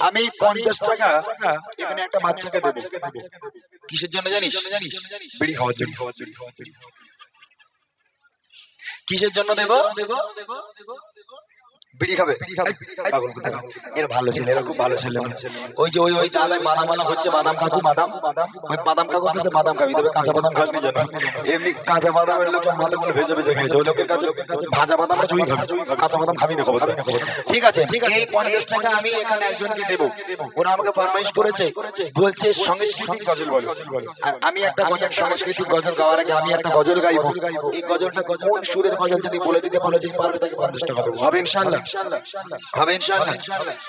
আমি পঞ্চাশ টাকা এখানে একটা বাচ্চাকে দেবো। কিসের জন্য জানিস? বিড়ি খাওয়ার জন্য। কিসের জন্য দেবো? বিড়ি খাবে। এর ভালো ছেলে এরা খুব ভালো ছেলে। ওই যে ওই ওই বাদাম বানা হচ্ছে বাদাম কাকু বাদাম ওই বাদাম কাকু কাছে বাদাম খাবি? তবে কাঁচা বাদাম খাসনি যেন এমনি কাঁচা লোক বাদামগুলো ভেজে ভেজে খেয়েছে ওই লোকের কাছে ভাজা বাদামটা চুই খাবি। কাঁচা বাদাম খাবি না খবর ঠিক আছে ঠিক আছে। এই পঞ্চাশ টাকা আমি এখানে একজনকে দেবো। ওরা আমাকে ফরমাইশ করেছে। বলছে সংস্কৃতিক গজল বলো। আর আমি একটা গজল সংস্কৃতিক গজল গাওয়ার আগে আমি একটা গজল গাইবো। এই গজলটা কোন সুরের গজল যদি বলে দিতে পারো যে পারবে তাকে পঞ্চাশ টাকা দেবো। হবে ইনশাল্লাহ। হবে ইনশাল্লাহ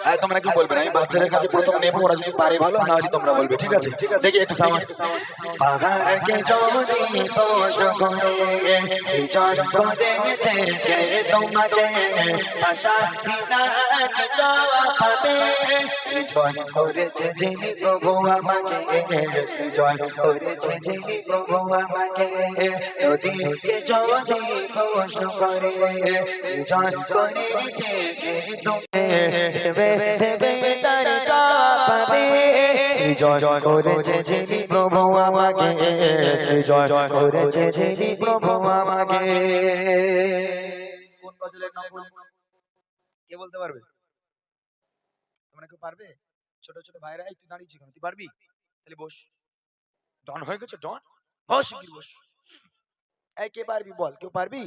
হ্যাঁ, তোমরা কি বলবে না? আমি বাচ্চাদের কাছে প্রথম নেব ওরা যদি পারে ভালো না হলে তোমরা বলবে ঠিক আছে? দেখি একটু সামান পাহাড়কে যদি কষ্ট করে সেই জন করেছে যে তোমাকে আশা বিনাকে জবাব পাবে? সৃজন করেছে যিনি প্রভু আমাকে সৃজন করেছে যিনি প্রভু আমাকে। নদীকে যদি কষ্ট করে সৃজন করেছে কে বলতে পারবে কেউ পারবে ছোট ছোট ভাইরা তুই দাঁড়িয়েছি তুই পারবি তাহলে বস ডন হয়ে গেছে ডন বস বস এই কে পারবি বল? কেউ পারবি?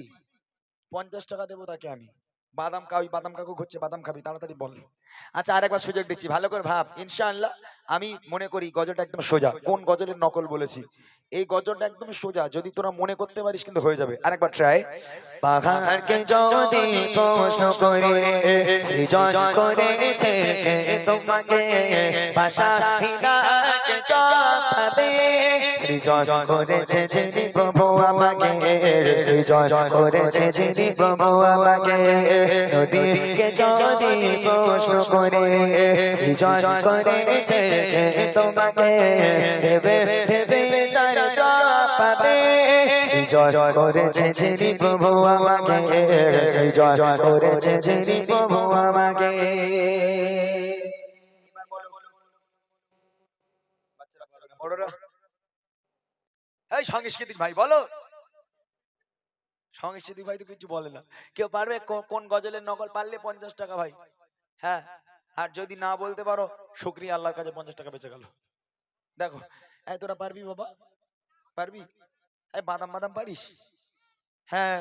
পঞ্চাশ টাকা দেবো তাকে আমি। বাদাম খাওয়াই বাদাম কাকু ঘুরছে বাদাম খাবি তাড়াতাড়ি বল। আচ্ছা আরেকবার সুযোগ দিচ্ছি। ভালো করে ভাব। ইনশাআল্লাহ, আমি মনে করি গজলটা একদম সোজা। কোন গজলের নকল বলেছি? এই গজলটা একদম সোজা। যদি তোরা মনে করতে পারিস কিন্তু হয়ে যাবে। আরেকবার ট্রাই পাহাড়কে যদি প্রশ্ন করে, সৃজন করেছে প্রভু আমাকে প্রভু আমাকে। করে, সৃজন করেছে তোমাকে সাংস্কৃতিক ভাই, বলো। সাংস্কৃতিক ভাই তো কিছু বলে না। কেউ পারবে? কোন গজলের নকল পারলে পঞ্চাশ টাকা ভাই? হ্যাঁ? আর যদি না বলতে পারো, শুক্রিয়া, আল্লাহর কাছে পঞ্চাশ টাকা বেঁচে গেল। দেখো, এই তোরা পারবি বাবা? পারবি? বাদাম বাদাম পারিস? হ্যাঁ।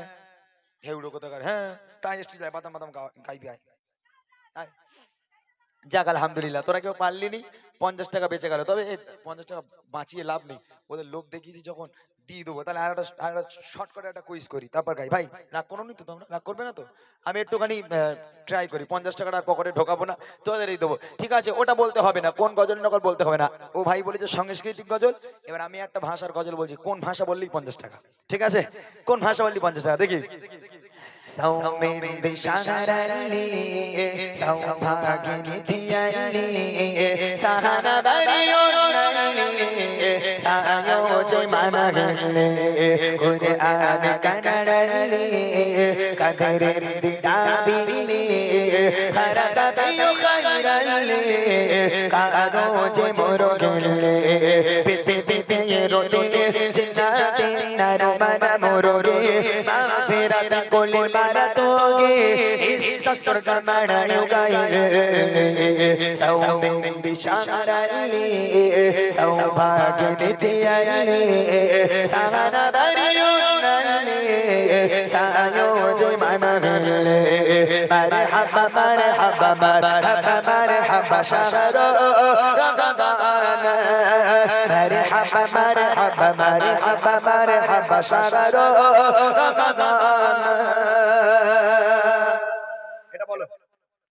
হেউড়ো কোথাকার? হ্যাঁ। তাই এসছি যায়, বাদাম বাদাম গাইবি আয়। যাক, আলহামদুলিল্লাহ, তোরা কেউ পারলি নি, পঞ্চাশ টাকা বেঁচে গেল। তবে পঞ্চাশ টাকা বাঁচিয়ে লাভ নেই। ওদের লোক দেখিয়েছি যখন দিয়ে দেবো। তাহলে আর একটা শর্ট করে একটা কুইজ করি। তারপর গাই, ভাই, রাগ করো নি তো তোমরা? রাগ করবে না তো? আমি একটুখানি ট্রাই করি। পঞ্চাশ টাকাটা পকেটে ঢোকাবো না, তোদেরই দেবো। ঠিক আছে, ওটা বলতে হবে না। কোন গজল নকল বলতে হবে না। ও ভাই বলেছে সাংস্কৃতিক গজল। এবার আমি একটা ভাষার গজল বলছি। কোন ভাষা বললেই পঞ্চাশ টাকা? ঠিক আছে? কোন ভাষা বললি পঞ্চাশ টাকা? দেখি। সৌমিন্দ সাহারালি সৌভাগ্যনি দিয়ালি সাহানা দারিও নালি সায়ো জয় মানাগলে কুরে আনে কানাড়লি কাদরে দিদাবিলি হারাতা বিয়ো খাইরালি কাদো যে মোরো গেলে পিপি পিপি রোতে চিন্তাতে নারো মানা মোরো রে মাফেরাতা কোলে মারা তোগে ইস সস্তর কামাড়া গায়ে সৌমে বিশারালি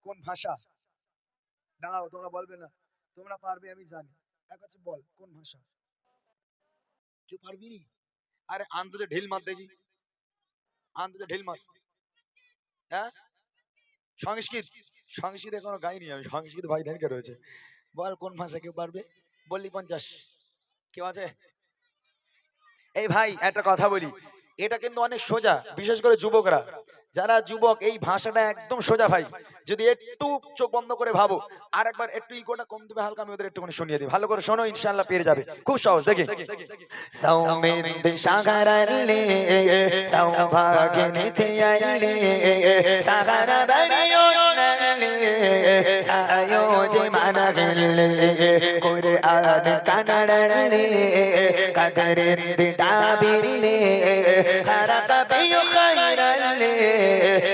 কোন ভাষা? দাঁড়াও তোমরা বলবে না। তোমরা পারবে আমি জানি। এক বল কোন ভাষা? কেউ পারবি নি আরে আনতে ঢিল মার দেখি আনতে ঢিল মার হ্যাঁ সংস্কৃত সংস্কৃত এখনও গাইনি আমি সংস্কৃত ভাই ধানকে রয়েছে বল কোন ভাষা কেউ পারবে বললি পঞ্চাশ কেউ আছে এই ভাই একটা কথা বলি এটা কিন্তু অনেক সোজা বিশেষ করে যুবকরা যারা যুবক, এই ভাষাটা একদম সোজা ভাই। যদি একটু চোখ বন্ধ করে ভাবো আর একবার একটু ইগোটা কম দিবে, হালকা আমি ওদের একটুখানি শুনিয়ে দিই। ভালো করে শোনো, ইনশাআল্লাহ পেরে যাবে। খুব সহজ, দেখি।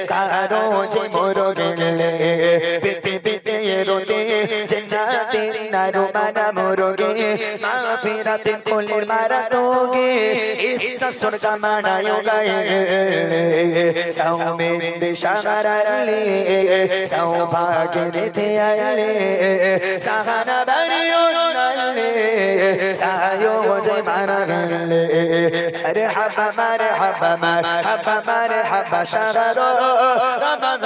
কারও যে মরণ গেলে পেতে পেতে রোদে জান্নাতে নারো মানা মোরগে মাফিরাতে কোলে মারা তোগে ইসকা স্বর্গা মানায়ো গায়ে সাউমে দেশারালে সৌভাগে নিতে আয়লে সাহানা বারিও নালে সায়ো জয় মানালে আরে হাবা মারে হাবা মার হাবা মারে হাবা সারা রমাদান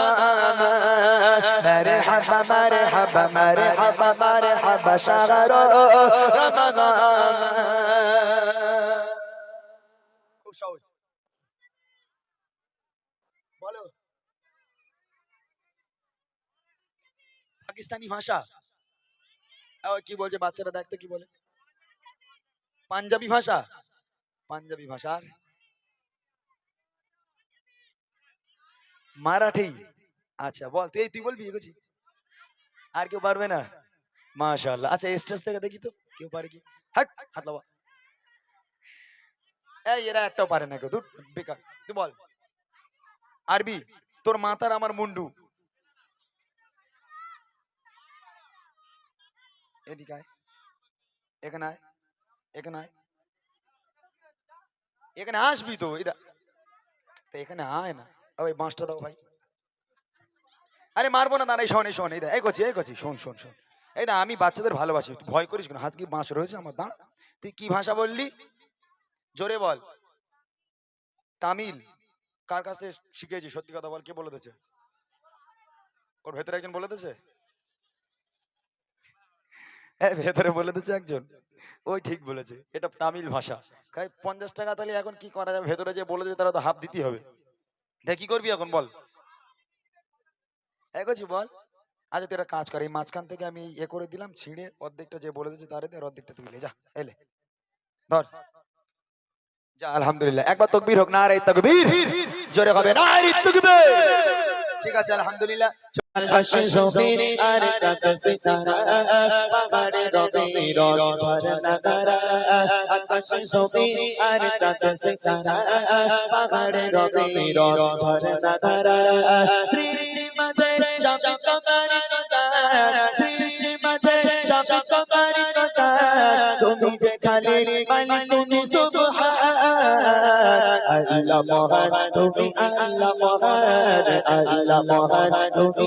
আরে হাবা মারে হাবা মারে পাকিস্তানি ভাষা। কি বলছে বাচ্চারা? দেখতে কি বলে। পাঞ্জাবি ভাষা। পাঞ্জাবি ভাষার মারাঠি। আচ্ছা বল, তুই তুই বলবি এগোছি আর কেউ পারবে না? মাশাআল্লাহ। আচ্ছা স্টেজ থেকে দেখি তো, কেউ পারে কি? হাট, হাত লাবা এই, এরা একটাও পারে না কেউ। বেকার। তুই বল। আরবি, তোর মাথার আমার মুন্ডু। এদিকে এখানে আয়। এখানে আয়। এখানে আসবি তো, এটা এখানে আয় না। ওই বাঁশটা দাও ভাই। আরে মারবো না দাঁড়াই শোন শোন এই দেখ, এই করছি এই করছি শোন শোন শোন। এই না আমি বাচ্চাদের ভালোবাসি ভয় করিস কেন? হাত কি বাঁশ রয়েছে আমার? দাঁড়া তুই কি ভাষা বললি? জোরে বল। তামিল কার কাছ থেকে শিখেছি? সত্যি কথা বল কে বলে দিয়েছে? ওর ভেতরে একজন বলে দিয়েছে? হ্যাঁ ভেতরে বলে দিয়েছে একজন? ওই ঠিক বলেছে এটা তামিল ভাষা। পঞ্চাশ টাকা তাহলে এখন কি করা যাবে? ভেতরে যে বলে দিয়েছে তারা তো হাফ দিতেই হবে। দেখ কি করবি এখন বল? এগোছি বল আচ্ছা তুই একটা কাজ কর, এই মাঝখান থেকে আমি ইয়ে করে দিলাম, ছিঁড়ে অর্ধেকটা যে বলে দিয়েছে তারে অর্ধেকটা তুই যা এলে ধর। যা, আলহামদুলিল্লাহ। একবার তকবীর হোক, না রে তকবীর, জোরে হবে, না রে তকবীর। ঠিক আছে, আলহামদুলিল্লাহ। আকাশ জমিন আর চাঁদ সিতারা পাহাড়ে রবে রব ঝরনা ধারা আকাশ জমিন আর চাঁদ সিতারা পাহাড়ে রবে রব ঝরনা ধারা সৃষ্টি মাঝে সব কমারি কথা সৃষ্টি মাঝে সব কমারি কথা আল্লাহ মহান, তুমি আল্লাহ মহান আল্লাহ মহান, তুমি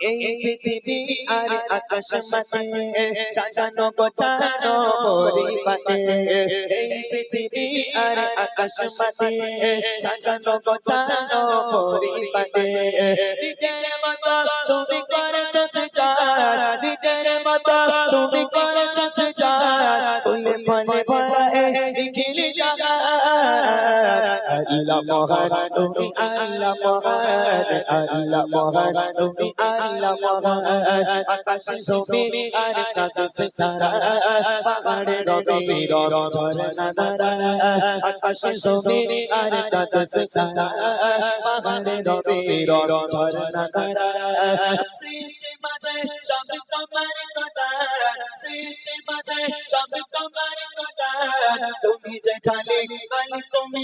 এই পৃথিবী আর আকাশ মাঝে সাজানো গোছানো পরিপাটে এই পৃথিবী আর আকাশ মাঝে সাজানো গোছানো পরিপাটে নিজের মতো তুমি করেছ সৃজন নিজের মতো তুমি করেছ সৃজন ফুলে ফলে ভরা এই খিলি জাগা আল্লাহ মহান তুমি আল্লাহ মহান আল্লাহ মহান তুমি আল্লাহ মহান। আকাশ জমিন আর চাঁদ সারা পাহাড়ে রবে রব ঝরনা ধারা আকাশ জমিন আর চাঁদ সারা পাহাড়ে রবে রব ঝরনা ধারা সৃষ্টি মাঝে সব তোমার কথা সৃষ্টি মাঝে সব তোমার তুমি যেখানে মালিক তুমি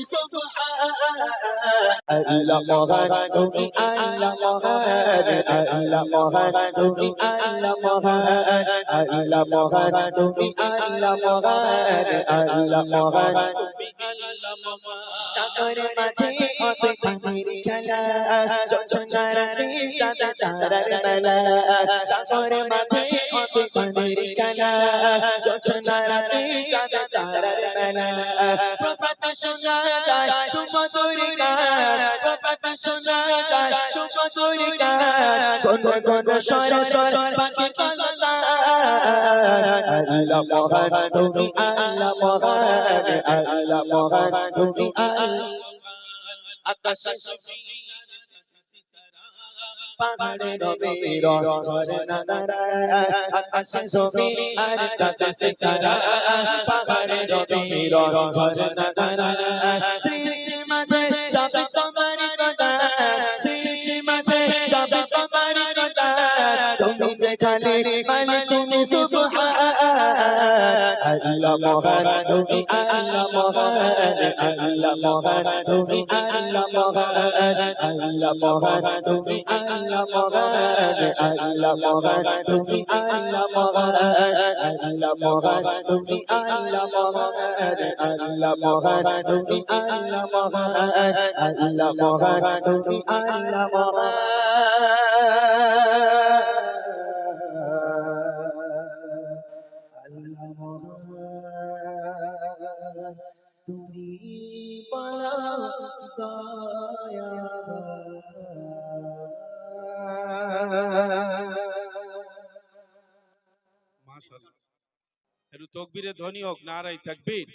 আল্লাহ মহান, তুমি আল্লাহ মহান। আল্লাহ মহান, তুমি আল্লাহ মহান। আল্লাহ মহান, তুমি আল্লাহ মহান। সাগর মাঝে হবে পানির খেলা জোছনারাতে চাঁদা, তারার মেলা। সাগর মাঝে হবে পানির খেলা জোছনারাতে চাঁদা, তারার মেলা। প্রপাত শোনা যায়, সুমধুর প্রপাত শোনা যায়, সুমধুর কোন কোন স্বর স্বর পাখি কলতা আল্লাহ মহান, তুমি আল্লাহ মহান আল্লাহ মহান। তুমি আল্লাহ আকাশ পাহাড়ে নবীর ঝরনা ধারা আকাশে জমিন আর চাচে সারা পাহাড়ে নবীর ঝরনা ধারা সৃষ্টি মাঝে সব তোমার কথা সৃষ্টি মাঝে সব তোমার কথা তুমি যে জানে মানে তুমি সুবহান। আল্লাহ মহান, তুমি আল্লাহ মহান। আল্লাহ মহান, তুমি আল্লাহ মহান। আল্লাহ মহান, তুমি আল্লাহ মহান। আল্লাহ মহান, তুমি আল্লাহ মহান। আল্লাহ মহান, তুমি আল্লাহ মহান। আল্লাহ মহান, তুমি আল্লাহ মহান। আল্লাহ মহান তুমি আল্লাহ মহান তুমি মাশাআল্লাহ তকবীরে ধ্বনি হোক নারাই তাকবীর।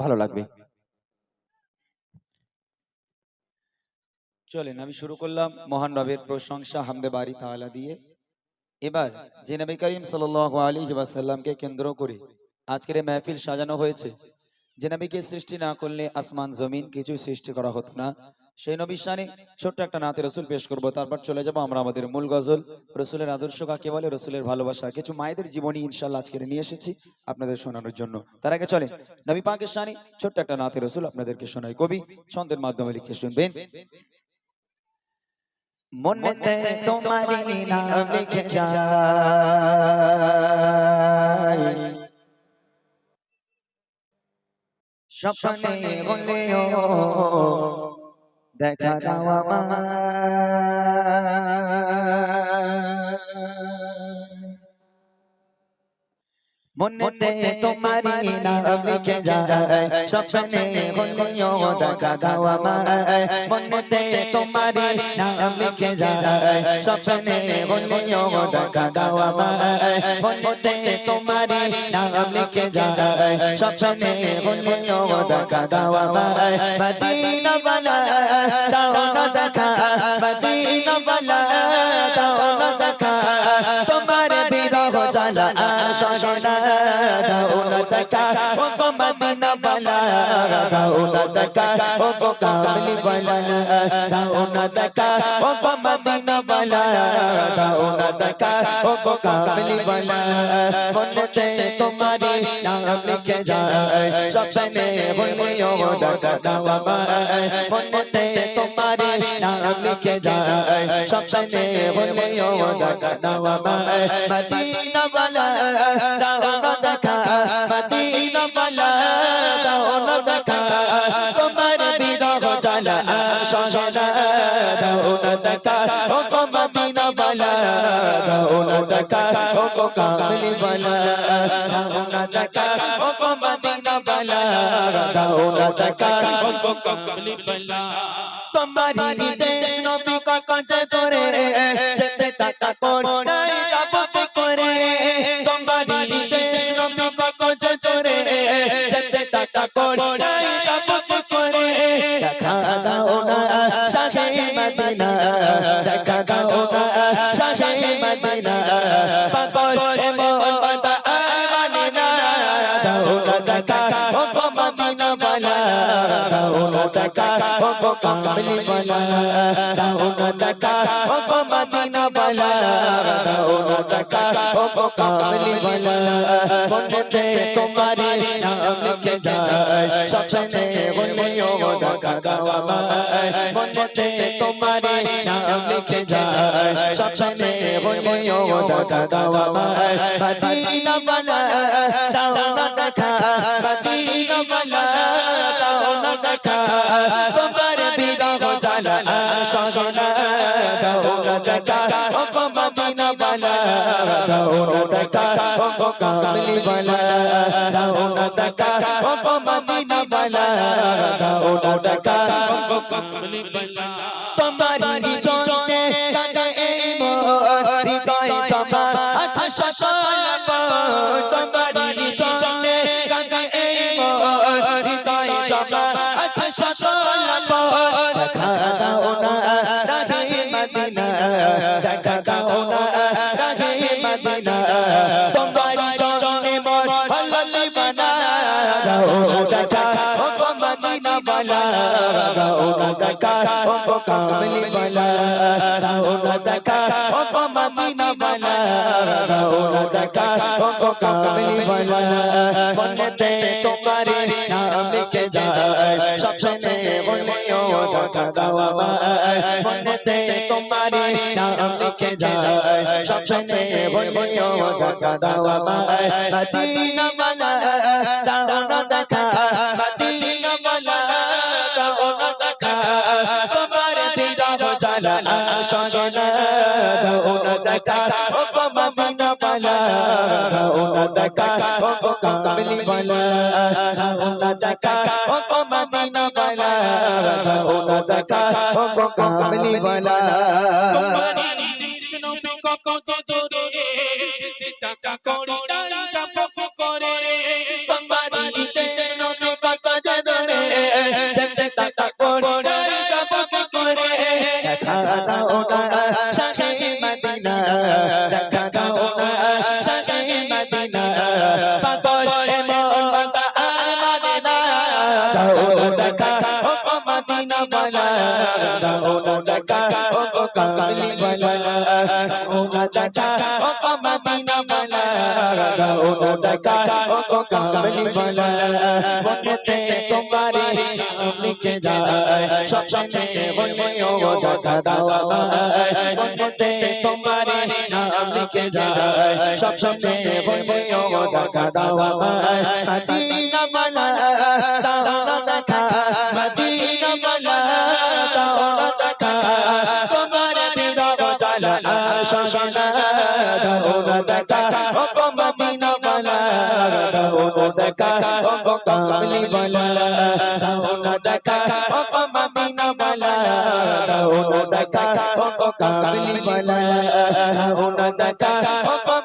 ভালো লাগবে। চলেন আমি শুরু করলাম মহান রবের প্রশংসা হামদে বাড়ি তাহলা দিয়ে। এবার যে নবী করিম সাল আলী সাল্লামকে কেন্দ্র করে আজকের এই মেহফিল সাজানো হয়েছে। যে নবীকে সৃষ্টি না করলে আসমান জমিন কিছু সৃষ্টি করা হতো না। সেই নবীর শানে ছোট্ট একটা নাতে রসুল পেশ করব, তারপর চলে যাব আমরা আমাদের মূল গজল। রসুলের আদর্শ কাকে বলে? রসুলের ভালোবাসা। কিছু মায়েদের জীবনী ইনশাল্লাহ আজকে নিয়ে এসেছি আপনাদের শোনানোর জন্য। তার আগে চলেন, নবী পাকের শানে ছোট্ট একটা নাতে রসুল আপনাদেরকে শোনায় কবি ছন্দের মাধ্যমে লিখে শুনবেন। মনেতে তোমারি নাম লিখে যায়। স্বপ্নে হলেও দেখা দাও মনেতে তোমারি নাম যায় স্বপ্নে হলেও দেখা দাও আমার মনেতে তোমারি নাম যায় স্বপ্নে হলেও দেখা দাও আমার মনেতে তোমারি নাম যায় স্বপ্নে হলেও দেখা দাও আমার মদিনা বালা দাও না দেখা শোনা দাও না দেখা ও গো মদিনা বালা দাও না দেখা ও গো কামলি বালা দাও না দেখা ও গো মদিনা বালা দাও না দেখা ও গো কামলি বালা মনেতে তোমারি নাম লিখে যায় স্বপ্নে বলিও দেখা দাও আমায় মনেতে তোমারি নাম লিখে যায় স্বপ্নে বলিও দেখা দাও আমায় মদিনা বালা শোনা দাও না মদিনা বালা দাও না দেখা ও গো কামলি বালা দাও না দেখা ও গো মদিনা বালা দাও দেখা ও কমলি বলা। তোমারি দেশ নবী কাছে জোরে যেতে টাকা কোটাই যাব করে তোমারি দেশ নবী কাছে জোরে যেতে টাকা কোটাই যাব করে দেখা দাও না কামলি বালা দাও না দেখা ও গো মদিনা বালা দাও না দেখা ও গো কামলি বালা মনেতে তোমারি নাম লিখে যায় স্বপ্নে বলিও দেখা দাও আমায় মনেতে তোমারি নাম লিখে যায় স্বপ্নে বলিও দেখা দাও আমায় মদিনা বালা দাও না দেখা মদিনা বালা দাও না তোমার বিরহ জ্বালা শোনা দাও দেখা ও মদিনা বালা দাও দেখা ও কামলি বালা দাও দেখা ও মদিনা বালা দাও দেখা কমলি বলা তোমারি চোখে কাঁদে এই মোর হৃদয় জমা আছে দেখা ও কামলি বালা দাও না দেখা ও মদিনা বালা দাও না দেখা ও কামলি বালা। মনেতে তোমারে নাম লিখে যায় সবসময় বলিও দেখা দাও আমায় মনেতে তোমারে নাম লিখে যায় সবসময় বলিও দেখা দাও আমায় মদিনা বালা দাও না দেখা শোনা দাও না দেখা মদিনা বালা দাও না দেখা কামলি বালা দাও না দেখা মদিনা বালা দাও না দেখা কামলি বালা টাকা করি চাপ করে। তোমারি কৃষ্ণ কত জোরে চে টাকা শাশি মদিনা দেখা দাও না শাশি মদিনা পাগল মন বাবা মদিনা দাও দেখা ও মদিনা বালা দাও না দেখা ও কামলি বালা ও না দেখা ও দাও না দেখা ও কামলি বালা মনেতে তোমারে লিখে যায়। সব সময় বলিও দেখা দাও আমায় মনেতে তোমারে নাম লিখে যায়। সব সময় বলিও দেখা দাও আমায় মদিনা শোনা দাও না দেখা মদিনা বালা না দেখা কামলি বালা না দেখা মদিনা বালা না দেখা কামলি বালা না দেখা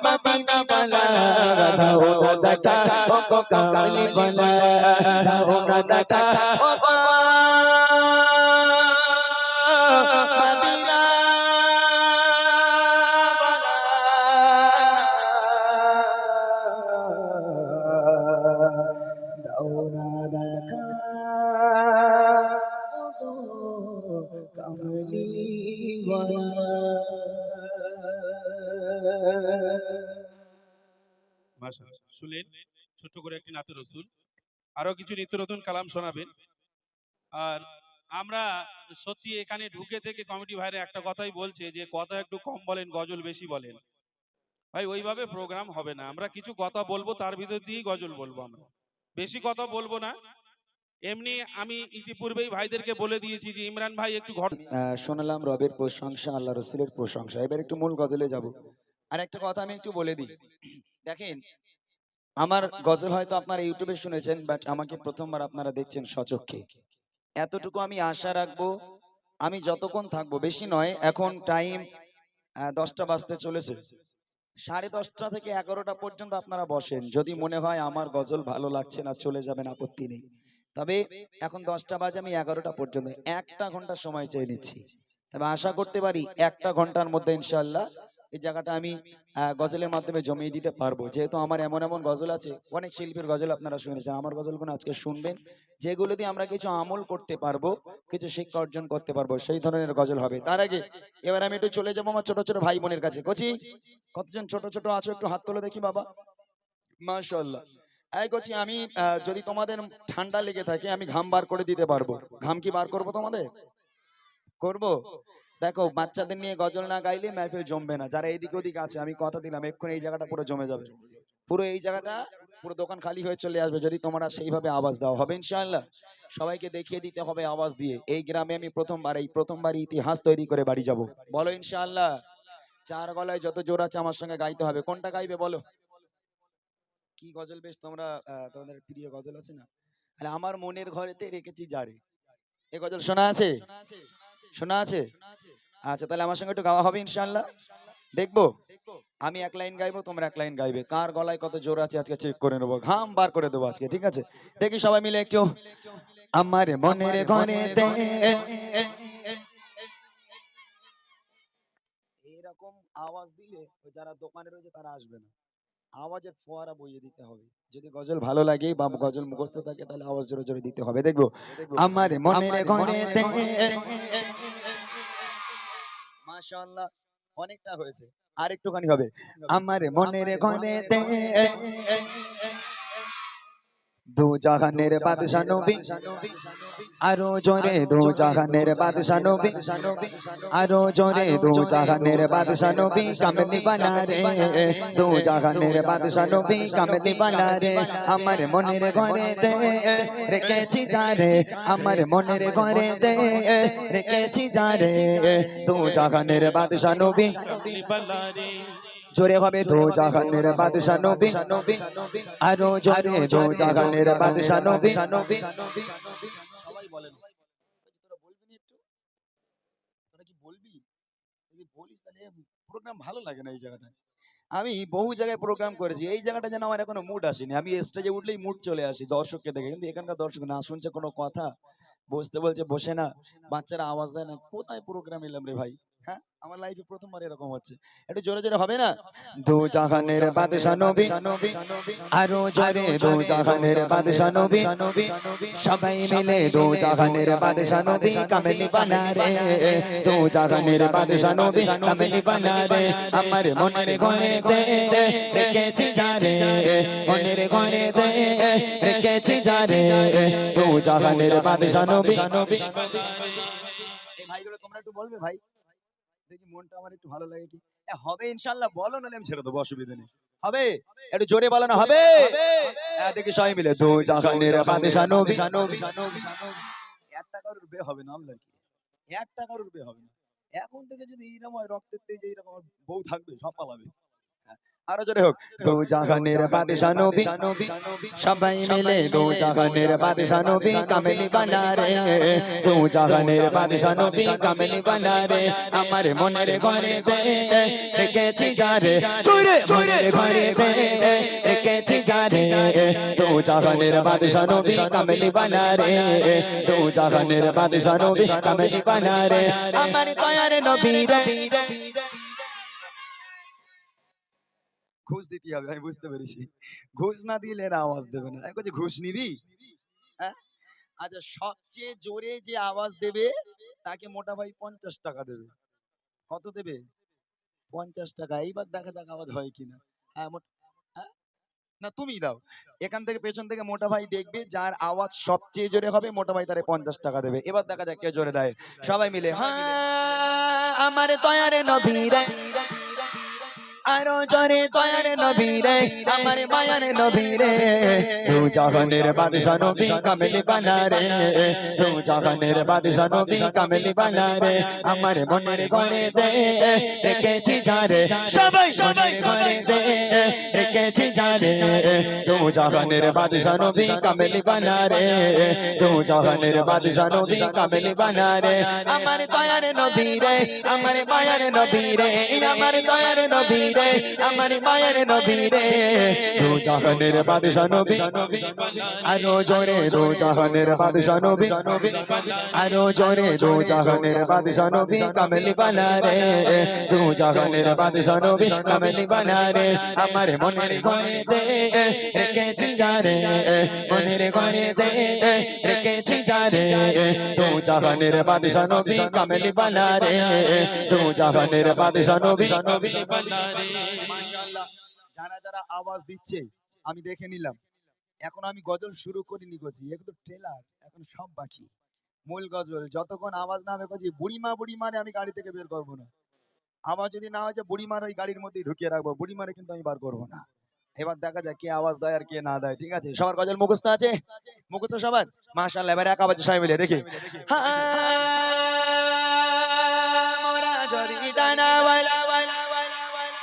মদিনা বালা না দেখা কামলি বালা না দেখা মাশাআল্লাহ। শুনলেন ছোট্ট করে একটি নাতে রসুল আরও কিছু নিত্য নতুন কালাম শোনাবেন। আর আমরা সত্যি এখানে ঢুকে থেকে কমিটি ভাইরা একটা কথাই বলছে যে, কথা একটু কম বলেন, গজল বেশি বলেন। ভাই, ওইভাবে প্রোগ্রাম হবে না। আমরা কিছু কথা বলব, তার ভিতর দিয়েই গজল বলব আমরা। বেশি কথা বলব না। এমনি আমি ইতিপূর্বেই ভাইদেরকে বলে দিয়েছি যে, ইমরান ভাই, একটু শোনালাম রবের প্রশংসা, আল্লাহ রসুলের প্রশংসা। এবার একটু মূল গজলে যাব। আর একটা কথা আমি একটু বলে দিই। দেখেন, আমার গজল হয়তো আপনারা ইউটিউবে শুনেছেন, বাট আমাকে প্রথমবার আপনারা দেখছেন সচক্ষে। এতটুকু আমি আশা রাখব, আমি যতক্ষণ থাকব, বেশি নয়, এখন টাইম দশটা বাজতে চলেছে। সাড়ে দশটা থেকে এগারোটা পর্যন্ত আপনারা বসেন, যদি মনে হয় আমার গজল ভালো লাগছে না, চলে যাবেন আপত্তি নেই। তবে এখন দশটা বাজে, আমি এগারোটা পর্যন্ত, একটা ঘণ্টা সময় চেয়ে নিচ্ছি। তবে আশা করতে পারি, একটা ঘণ্টার মধ্যে ইনশাল্লাহ এই জায়গাটা আমি গজলের মাধ্যমে জমিয়ে দিতে পারব। যেহেতু আমার এমন এমন গজল আছে, অনেক শিল্পীর গজল আপনারা শুনেছেন। আমার গজলগুলো আজকে শুনবেন, যেগুলো দিয়ে আমরা কিছু আমল করতে পারব, কিছু শিক্ষা অর্জন করতে পারব, সেই ধরনের গজল হবে। তার আগে, এবার আমি একটু চলে যাব আমার ছোট ছোট ভাই বোনের কাছে। কচি, কতজন ছোট ছোট আছো একটু হাত তোলো দেখি বাবা। মাশাল্লাহ এই কচি, আমি যদি তোমাদের ঠান্ডা লেগে থাকে, আমি ঘাম বার করে দিতে পারব। ঘাম কি বার করব তোমাদের? করব? দেখো, বাচ্চাদের নিয়ে গজল না গাইলে মেহফিল জমবে না। যারা এইদিকে ওদিকে আছে, আমি কথা দিলাম, এক্ষুনি এই জায়গাটা পুরো জমে যাবে। পুরো এই জায়গাটা, পুরো দোকান খালি হয়ে চলে আসবে যদি তোমরা সেইভাবে আওয়াজ দাও। হবে ইনশাআল্লাহ? সবাইকে দেখিয়ে দিতে হবে আওয়াজ দিয়ে। এই গ্রামে আমি প্রথমবার, এই প্রথমবার ইতিহাস তৈরি করে বাড়ি যাব। বলো ইনশাআল্লাহ? চার গলায় যত জোর আছে আমার সঙ্গে গাইতে হবে। কোনটা গাইবে বলো? কি গজল বেশ তোমরা তোমাদের প্রিয় গজল আছে না? আমার মনের ঘরেতে রেখেছি যারে এ গজল শোনা আছে? শোনা আছে? আচ্ছা তাহলে আমার সঙ্গে একটু গাওয়া হবে ইনশাআল্লাহ? দেখব? আমি এক লাইন গাইবো তোমরা এক লাইন গাইবে। কার গলায় কত জোর আছে আজকে চেক করে নেব ঘাম বার করে দেবো আজকে ঠিক আছে? দেখি সবাই মিলে একটু। আমার মনের ঘরেতে এইরকম আওয়াজ দিলে যারা দোকানে রয়েছে তারা আসবে না। আওয়াজের ফোয়ারা বইয়ে দিতে হবে। যদি গজল ভালো লাগে বা গজল মুখস্থ থাকে তাহলে আওয়াজ জোরে জোরে দিতে হবে। দেখব? আমার মাশাআল্লাহ অনেকটা হয়েছে। আর একটুখানি হবে। আমার মনের ঘরেতে দু জাহানের বাদশা নবী আরও জোরে দু জাহানের বাদশা নবী আরও জোরে দু জাহানের বাদশা নবী কামলি বানা রে দু জাহানের বাদশা নবী কামলি বানা রে আমার মনের ঘরেতে রেখেছি যারে। আমার মনের ঘরেতে রেখেছি যারে। দু জাহানের বাদশা নবী জোরে হবে দু জাহানের বাদশা নবী। আরও জোরে দু জাহানের বাদশা নবী। সবাই বলে তোরা বলবি একটু? তোরা কি বলবি? যদি বলিস তাহলে প্রোগ্রাম ভালো লাগে না এই জায়গাটা আমি বহু জায়গায় প্রোগ্রাম করেছি। এই জায়গাটা যেন আমার এখনও মুড আসেনি। আমি স্টেজে উঠলেই মুড চলে আসি দর্শককে দেখে। কিন্তু এখানকার দর্শক না শুনছে কোনো কথা বসতে বলছে বসে না। বাচ্চারা আওয়াজ দেয় না। কোথায় প্রোগ্রাম এলাম রে ভাই? হ্যাঁ? আমার লাইফে প্রথমবার এরকম হচ্ছে। একটু জোরে জোরে হবে না? দু জাহানের বাদশা নবী আরও জোরে দু জাহানের বাদশা নবী সবাই মিলে দু জাহানের বাদশা নবী কামলি বানা রে দু জাহানের বাদশা নবী কামলি বানা রে আমার মনের ঘরেতে রেখেছি মনের ঘরেতে রেখেছি দু জাহানের বাদশা নবী। ভাইগুলো তোমরা একটু বলবে ভাই? দেখি মনটা আমার একটু ভালো লাগে কি? হবে ইনশাল্লাহ বলো নাহলে আমি ছেড়ে দেবো অসুবিধা নেই। হবে? একটু জোরে বলো না হবে? হ্যাঁ, দেখি সবাই মিলে দু জাহানের বাদশা নবী এক টাকার বে হবে না আমলার কি এক টাকার বে হবে না। এখন থেকে যদি এইরকম হয় রক্তের তেজে এইরকম বউ থাকবে সব পালাবে। আরও জোরে হোক। দু জাহানের বাদশা নবী সবাই মিলে দু জাহানের বাদশা নবী কামেলি বানা রে দু জাহানের বাদশা নবী কামেলি বানা রে আমার মনের ঘরে দে। রেখেছি যারে। চুরে চুরে ঘরে দে। রেখেছি যারে। দু জাহানের বাদশা নবী কামেলি বানা রে দু জাহানের বাদশা নবী কামেলি বানা রে আমার দয়ার নবী রে ঘুষ দিতে হবে, আমি বুঝতে পেরেছি। ঘুষ না দিলে এরা আওয়াজ দেবে না। এখন ঘুষ নিবি? হ্যাঁ? আচ্ছা সবচেয়ে জোরে যে আওয়াজ দেবে, তাকে মোটা ভাই পঞ্চাশ টাকা দেবে। কত দেবে? পঞ্চাশ টাকা। এইবার দেখা যাক আওয়াজ হয় কিনা হ্যাঁ হ্যাঁ? না তুমি দাও। এখান থেকে পেছন থেকে মোটা ভাই দেখবে, যার আওয়াজ সবচেয়ে জোরে হবে, মোটা ভাই তারে পঞ্চাশ টাকা দেবে। এবার দেখা যাক কে জোরে দেয়। সবাই মিলে হ্যাঁ আমার দয়ারে নবী রে আরও জরে দয়ারে নবী রে আমার মায়ার নবী রে দু জাহানের বাদশা নবী কামেলি বানা রে দু জাহানের বাদশা নবী কামেলি বানা রে আমার মনের ঘরে দে রেখেছি যারে সবাই সবাই ঘরে দে রেখেছি যারে দু জাহানের বাদশা নবী কামেলি বানা রে দু জাহানের বাদশা নবী কামেলি বানা রে আমার দয়ার নবী রে আমার মায়ার নবী রে আমার দয়ার নবী রে আমার মায়ের নবী রে দু জাহানের বাদশা নবী, আরও জোরে দু জাহানের বাদশা নবী, আরও জোরে দু জাহানের বাদশা নবী, কামলি বানা রে। দু জাহানের বাদশা নবী, কামলি বানা রে। আমার মনের ঘরে দে রেখেছি যারে মনের ঘরে দে যারে যারা আওয়াজ দিচ্ছে, আমি দেখে নিলাম। এখন আমি গজল শুরু করিনি করছি এগুলো ট্রেলার এখন সব বাকি। মূল গজল, যতক্ষণ আওয়াজ না হবে কছি বুড়িমা বুড়িমারে আমি গাড়ি থেকে বের করব না। আওয়াজ যদি না হয়েছে বুড়িমার ওই গাড়ির মধ্যে ঢুকিয়ে রাখব, বুড়িমারে কিন্তু আমি বার করব না। এবার দেখা যাক কে আওয়াজ দেয় আর কে না দেয়। ঠিক আছে? সবার গজল মুখস্থ আছে? মুখস্থ সবার? মাসাল এবার এক আওয়াজে সবাই মিলে দেখি। মোরা যদি ডানা ওয়ালা ওয়ালা ওয়ালা ওয়ালা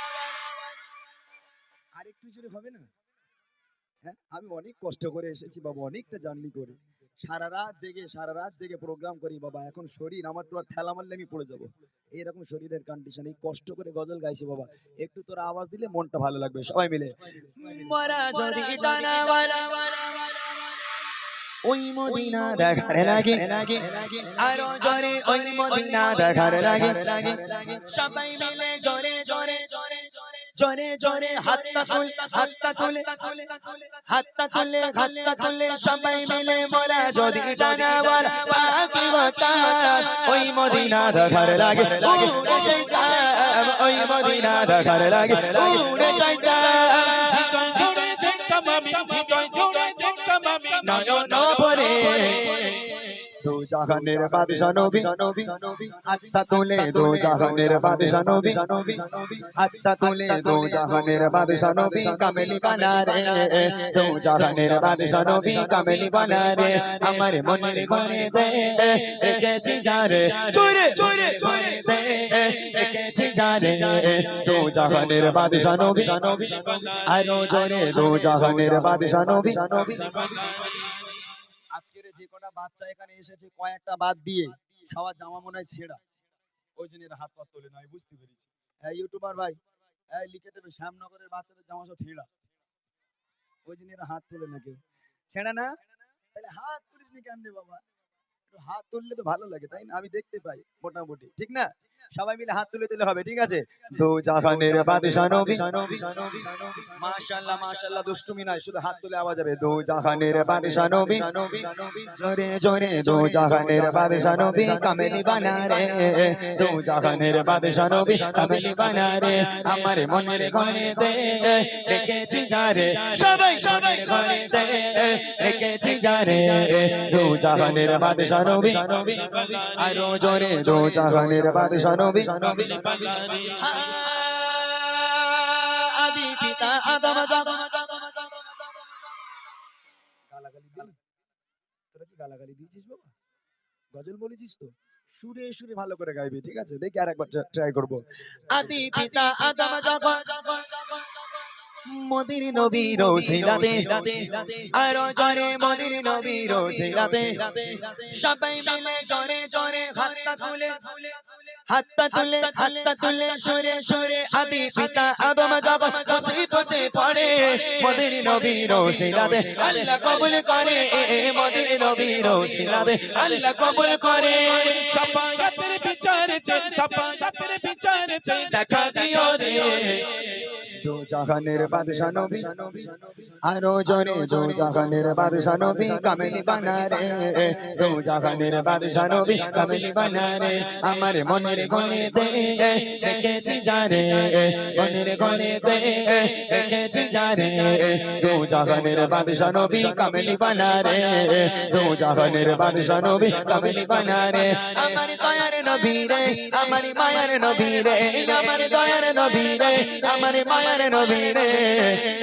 আর একটু জোরে হবে না? হ্যাঁ আমি অনেক কষ্ট করে এসেছি বাবু, অনেকটা জার্নি করে। সারা রাত জেগে সারা রাত জেগে প্রোগ্রাম করি বাবা এখন শরীর আমার তো আর ঠেলা মারলে আমি পড়ে যাব। এইরকম শরীরের কন্ডিশন এই কষ্ট করে গজল গাইছি বাবা। একটু তোরা আওয়াজ দিলে মনটা ভালো লাগবে সবাই মিলে। ওই মদিনা দেখার লাগে। আরও জোরে ওই মদিনা দেখার লাগে। লাগে। সবাই মিলে জোরে জোরে জোরে জোরে জোরে হাতটা তুল, হাতটা তুলে হাতটা তুলে হাতটা তুলে সবাই মিলে মোরা যদি জানাবার পাখি বাতাস, ওই মদিনা দেখার লাগে, উড়ে যাইতাম ওই মদিনা দেখার লাগে, উড়ে যাইতাম আমি হৃদয় জুড়ে দেখতাম আমি নয়ন ভরে দু জাহানের বাদশা নবী আত্মা তুলে দু জাহানের বাদশা নবী আত্মা তুলে দু জাহানের বাদশা নবী, কামেলি বানারে দু জাহানের বাদশা নবী, কামেলি বানারে আমার মনের ঘরে দে রেখেছি যারে চোরে চোরে চোরে দে রেখেছি যারে দু জাহানের বাদশা নবী, আরও জোরে দু জাহানের বাদশা নবী আজকের যে কটা বাচ্চা এখানে এসেছে, কয়েকটা বাদ দিয়ে সবার জামা মনে হয় ছেঁড়া। ওই জন্য এরা হাত পা তোলে না বুঝতে পেরেছি। এই ইউটিউবার ভাই, এই লিখে দেবে, শ্যামনগরের বাচ্চাদের জামা সব ছেঁড়া। ওই জন্য এরা হাত তোলে না কেউ। ছেঁড়া না? তাহলে হাত তুলিস নি কেন রে বাবা? একটু হাত তুললে তো ভালো লাগে, তাই না? আমি দেখতে পাই, মোটামুটি। ঠিক না? সবাই মিলে হাত তুলে দিলে হবে ঠিক আছে দু জাহানের বাদশা নবী মাশাআল্লাহ মাশাআল্লাহ দুষ্টুমি নয় শুধু হাত তুলে আওয়াজ হবে দু জাহানের বাদশা নবী জোরে জোরে দু জাহানের বাদশা নবী কামেলি বানারে দু জাহানের বাদশা নবী কামেলি বানারে আমার মনের ঘরে দে রেখেছি যারে সবাই সবাই ঘরে দে রেখেছি যারে দু জাহানের বাদশা নবী আরও জোরে দু জাহানের বাদশা নবী আদি পিতা আদম গালাগালি দিলি? তোরা কি গালাগালি দিয়েছিস বাবা? গজল বলেছিস তো? সুরে সুরে ভালো করে গাইবি ঠিক আছে? দেখি আর একবার ট্রাই করব। আদি পিতা আদম যখন মদির নবীর সিরাতে আর জরে মদির নবীর সিরাতে সবাই মিলে জরে জরে হাতটা তুলে হাতটা তুলে হাতটা তুলে সরে সরে আদি পিতা আদম যখন বসে বসে পড়ে। মদির নবীর সিরাতে আল্লাহ কবুল করে মদির নবীর সিরাতে আল্লাহ কবুল করে। সাপায়াতের বিচারে চাই সাপায়াতের বিচারে দেখা দিও রে। দু জাহানের বাদশা নবী, আরও জনে দু জাহানের বাদশা নবী কামেলি বানারে, দু জাহানের বাদশা নবী কামেলি বানারে, আমার মনের ঘরে দে দেখেছি যারে, মনের ঘরে দে দেখেছি জাহানের বাদশা নবী কামেলি বানারে, দু জাহানের বাদশা নবী কামেলি বানারে, আমার দয়ার নবী রে, আমার মায়ার নবী রে, আমার দয়ার নবী রে, আমার মায়ার নবী রে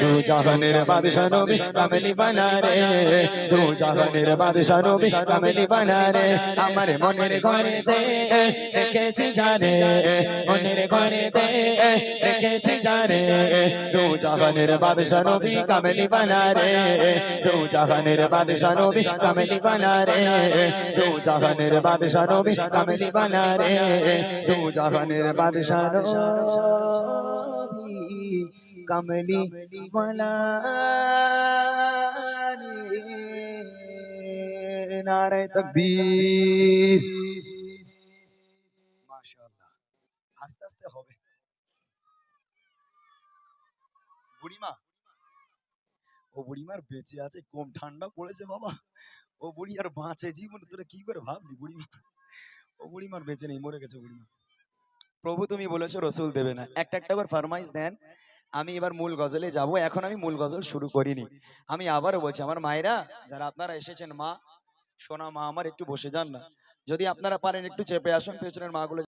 দু জাহানের বাদশা নবী কামেলি বানারে, দু জাহানের বাদশা নবী কামেলি বানারে। আমার মনের ঘরে দে দেখেছি যারে, মনের ঘরে দে দেখেছি যারে। দু জাহানের বাদশা নবী কামেলি বানারে, দু জাহানের বাদশা নবী কামেলি বানারে। দু জাহানের বাদশা নবী কামেলি বানারে, দু জাহানের বাদশা নবী। কামলি বানারে নারে তকবীর। মাশাআল্লাহ, আস্তে আস্তে হবে। বুড়িমা, ও বুড়িমার বেঁচে আছে, কম ঠান্ডা পড়েছে বাবা। ও বুড়ি আর বাঁচে জীবন, তোরা কি করে ভাবলি বুড়িমা? ও বুড়িমার বেঁচে নেই, মরে গেছে বুড়িমা। প্রভু তুমি বলেছ, রসুল দেবে না। একটা একটা করে ফরমাইশ দেন। আমি এবার মূল গজলে যাব। এখন আমি মূল গজল শুরু করিনি। আমি আবার বলছি, আমার মায়েরা, যারা আপনারা এসেছেন, মা, সোনা, মা, আমার একটু বসে যান না। যদি আপনারা পারেন, একটু চেপে আসুন, পেছনের মাগুলো